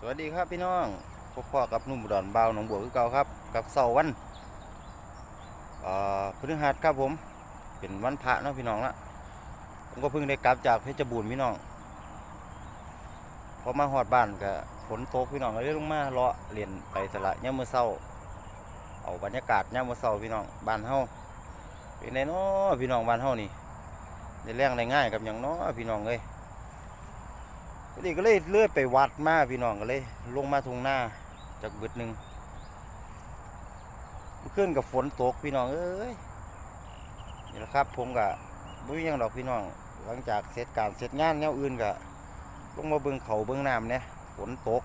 สวัสดีครับพี่น้องพบพ่อกับนุ่มดอนเบาหนองบัวคือเก่าครับ กับเสาร์วันพฤหัสครับผมเป็นวันพระเนาะพี่น้องละผมก็เพิ่งได้กลับจากเพชรบูรณ์พี่น้องพอมาหอดบ้านก็ฝนตกพี่น้องก็เลยลงมาเลาะเรียนไปสละย่ามมื้อเช้า เอาบรรยากาศย่ามมื้อเช้าพี่น้องบ้านเฮาเป็นไงเนาะพี่น้องบ้านเฮานี่ได้แรงได้ง่ายกับหยังเนาะพี่น้องเอ้ย พอดีก็เลยเลื่อยไปวัดมาพี่น้องก็เลย ลงมาทงหน้าจากบึดหนึ่งขึ้นกับฝนตกพี่น้องเอ้ยนี่แหละครับ ผมกับบุ้ยยังดอกพี่น้อง หลังจากเสร็จการเสร็จงานแนวอื่นก็ลงมาเบิ่งเขาเบิ่งน้ำเนี่ยฝนตก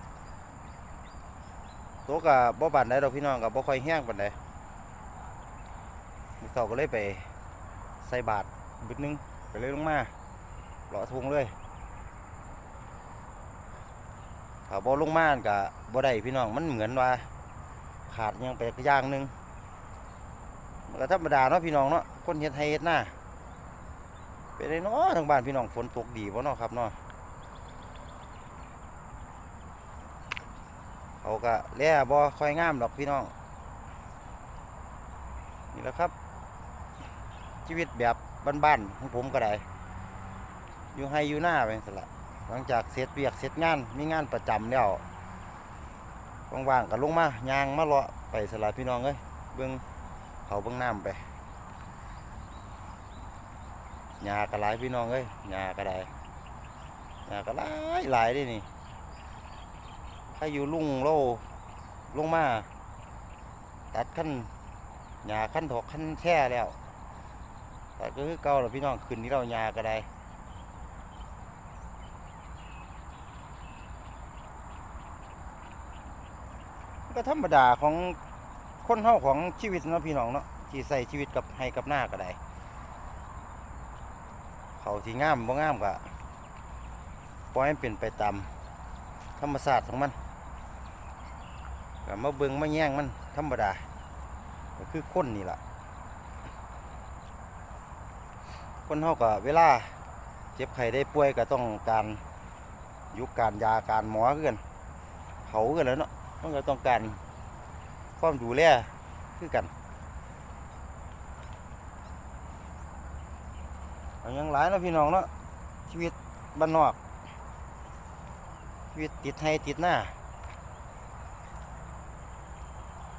ตกกับบ่บานได้ดอกพี่น้องกับบ่ค่อยแห้งปานใดมือเช้าก็เลยไปใส่บาตรบึดหนึงก็เลยลงมาเลาะทุ่งเลย ถ้าบ่ลงมาก็บ่ได้พี่น้องมันเหมือนว่า ขาดยังไปอย่างนึงมันก็ธรรมดาเนาะพี่น้องเนาะคนเฮ็ดให้เฮ็ดหน้าเป็นไดเนาะทางบ้านพี่น้องฝนตกดีบ่เนาะครับเนาะเขาก็แล่บ่ค่อยงามดอกพี่น้องนี่แหละครับ ชีวิตแบบบ้านๆของผมก็ได้อยู่ให้อยู่หน้าไปสละ หลังจากเสร็จเวียกเสร็จงาน มีงานประจำแล้วว่างๆก็ลงมายางมาเลาะไปสลายพี่น้องเอ้ยเบิ่งเขาเบิ่งน้ำไปหญ้ากระหลายพี่น้องเอ้ยหญ้ากระไดหญ้ากระหลายหลายด้นี่ถ้าอยู่ลุงโลลงมาตัดขั้นหญ้าขั้นถกขั้นแช่แล้วแต่ก็คือเก่าแล้วพี่น้องขึ้นที่เราหญ้ากระได ก็ธรรมดาของคนเฮาของชีวิตเนาะพี่น้องเนาะที่ใส่ชีวิตกับให้กับหน้าก็ได้เขาที่งามบ่งามก็ปล่อยให้เป็นไปตามธรรมชาสติของมันก็มาเบิงมาแย่งมันธรรมดาก็คือคนนี่ล่ะคนเฮาก็เวลาเจ็บไข้ได้ป่วยก็ต้องการยุคการยาการหมอคือกันเขาคือกันแล้วเนาะ มันก็ต้องการความดูแลคือกันเอายังหลายนะพี่น้องเนาะชีวิตบ้านนอกชีวิตติดให้ติดหน้า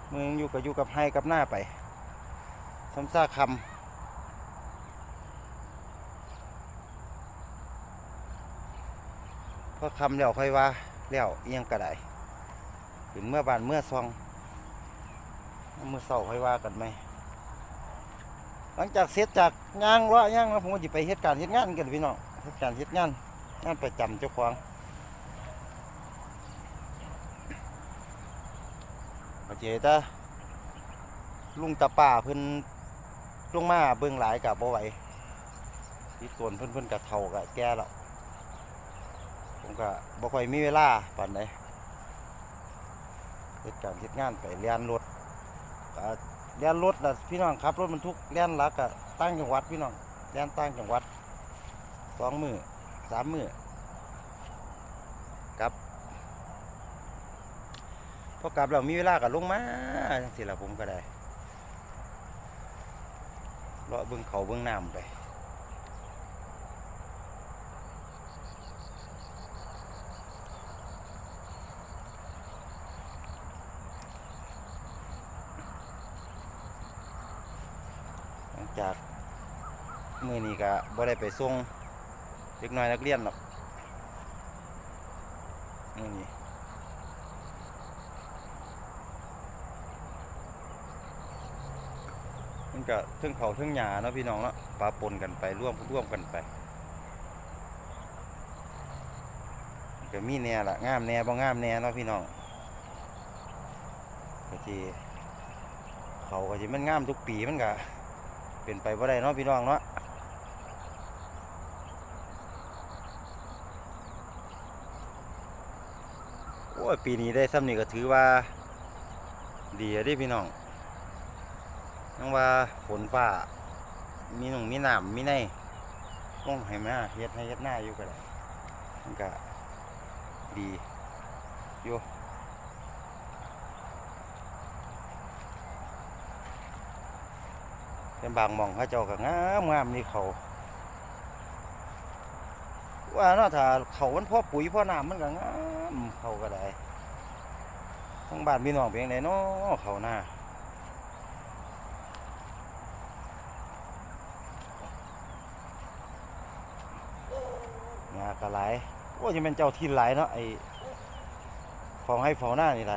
เมึงอยู่กับอยู่กับให้กับหน้าไปซ้ำซาคำพอคำแล้วค่อยว่าแล้วเอียงกระได ถึงเมื่อบานเมื่อซองเมื่อเสาร์ค่อยว่ากันไหมหลังจากเสร็จจากงานเลาะย่างแล้วผมก็จะไปเหตุการณ์เหตุงานกันพี่น้องเหตุการณ์เหตุงานงานประจำเจ้าของโอเคตาลุงตาป่าเพิ่นลงมาเบิ่งหลายกับบ่ไหวที่ตวนเพิ่นเพิ่นกับเท่ากับแก่แล้วผมก็บ่ค่อยมีเวลาปานใด เหตุการณ์เหตุงานไปเรียนรถเรียนรถนะพี่น้องครับรถบรรทุกเรียนลักก็ตั้งจังหวัดพี่น้องเรียนตั้งจังหวัดสองมือสามมือครับพอกลับเรามีเวลาก็ลงมาจังสิละผมก็ได้เลาะเบื้องเขาเบื้องน้ำไป จากมือนี้ก็บ่ได้ไปส่งเด็กน้อยนักเรียนหรอกมือนี้มันก็ทึ่งเขาทึ่งหญ้าเนาะพี่น้องเนาะปะปนกันไปร่วมร่วมกันไปก็มีแน่ละงามแน่บ่งามแน่เนาะพี่น้องก็ที่เขาก็สิมันงามทุกปีมันก็ เป็นไปบ่าได้เนาะพี่น้องเนาะโอ้ยปีนี้ได้ซ้ำนี่ก็ถือว่า ดีอะดิพี่น้องยังว่าฝนฟ้า มีหนุ่งมีหน้ำมีในลงให้มาเฮ็ดให้เฮ็ดหน้าอยู่ก็ได้มันก็ดีอยู่ เป็นบางมองเขาเจ้าก็งามงามนี่เขา ว่าเนาะถ้าเขามันพ่อปุ๋ยพ่อน้ำมันก็งามเขาก็ได้ทั้งบ้านพี่น้องเป็นยังไงเนาะเขาหน้าหงากระไรโอ้ยจะเป็นเจ้าที่หลายเนาะไอ้ฟองให้ฟองหน้านี่ไร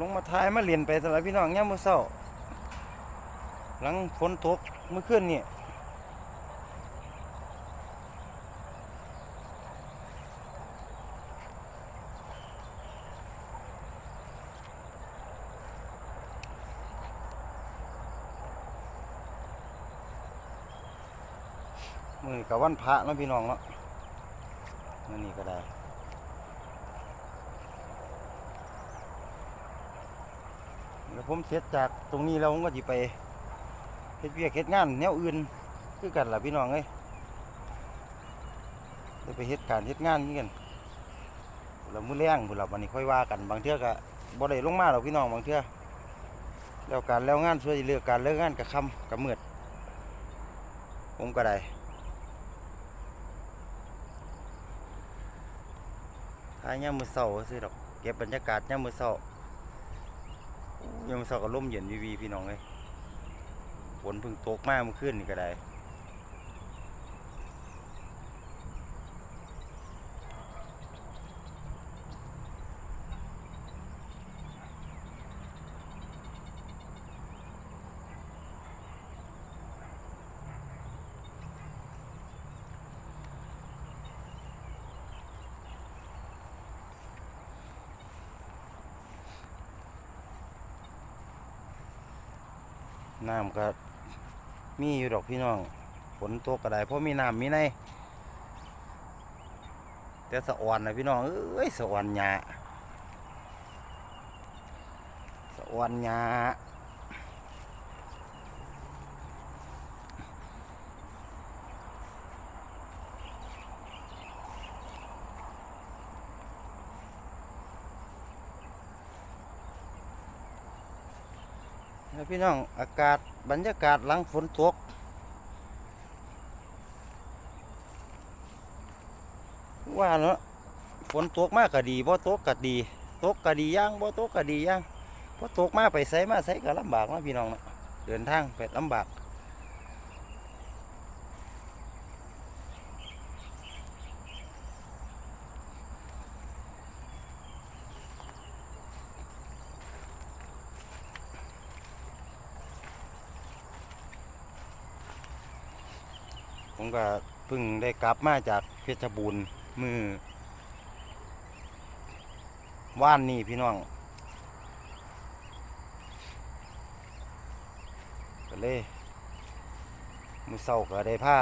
ลงมาทายมาเรียนไปสำหรับพี่น้องย่ามมื้อเช้า หลังฝนตกเมื่อคืนนี่มือกับวันพระเนาะพี่น้องเนาะนี้ก็ได้ เดี๋ยว ผมเสร็จจากตรงนี้แล้วผมก็จะไปเฮ็ดเวียกเฮ็ดงานแนวอื่นคือกันล่ะพี่น้องเอ้ยได้ไปเฮ็ดการเฮ็ดงานนี่กันแล้วมื้อแรงพุ่นล่ะวันนี้ค่อยว่ากันบางเทื่อก็บ่ได้ลงมาหรอกพี่น้องบางเทื่อแล้วการแล้วงานช่วยเลือกการเลิกงานกับคำกับมืดผมก็ได้ท้ายยามมื้อเช้าซื่อดอกเก็บบรรยากาศยามมื้อเช้า ยังเสาก็ล่มเย็นวีวีพี่น้องเลยฝนเพิ่งตกมากเมื่อคืนนี่ก็ได้ น้ำก็มีอยู่ดอกพี่น้องฝนตกก็ได้เพราะมีน้ำมีในแต่สะอ่อนนะพี่น้องเอ้ยสะอ่อนหยาสะอ่อนหยา แล้วพี่น้องอากาศบรรยากาศหลังฝนตกว่าเนาะฝนตกมากก็ดีบ่ตกก็ดีตกก็ดีย่างบ่ตกก็ดีย่างพอตกมาไปไสมาไสก็ลำบากนะพี่น้องนะเดินทางไปลำบาก ผมก็เพิ่งได้กลับมาจากเพชรบูรณ์มือว่านนี่พี่น้องก็เลยมือเศร้าก็ได้พา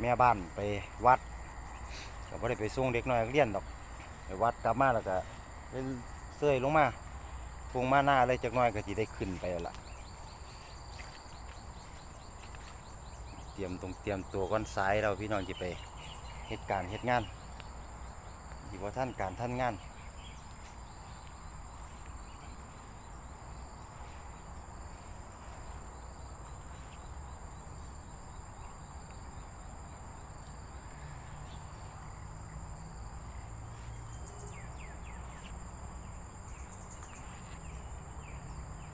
แม่บ้านไปวัดก็ไม่ได้ไปส่งเด็กน้อยเรียนดอกไปวัดกลับมาแล้วก็เสื่อยลงมาพวงมาหน้าเลยจักน้อยก็จะได้ขึ้นไปแล้วล่ะ เต รียมตรงเตรียมตัวก้อนซ้ายเราพี่น้องจะไปเหตุการณ์เหตุงานดีว่าท่านการท่านงาน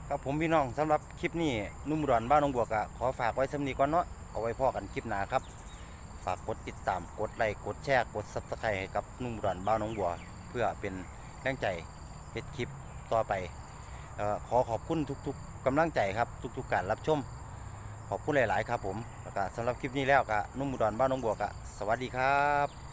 ครับผมพี่น้องสำหรับคลิปนี้นุ่มอุดอนบ้านนองบวกะขอฝากไว้สำนีก่อนเนาะ เอาไว้พ่อกันคลิปหน้าครับ ฝากกดติดตามกดไลค์กดแชร์กดซับสไครต์ให้กับนุ่มดอนบ้านน้องบัว เพื่อเป็นแรงใจเฮ็ดคลิปต่อไปออขอขอบคุณทุกๆกำลังใจครับทุกๆการรับชม ขอบคุณหลาย ๆ ครับผมแล้วก็สำหรับคลิปนี้แล้วก็นุ่มดอนบ้านน้องบัวก็สวัสดีครับ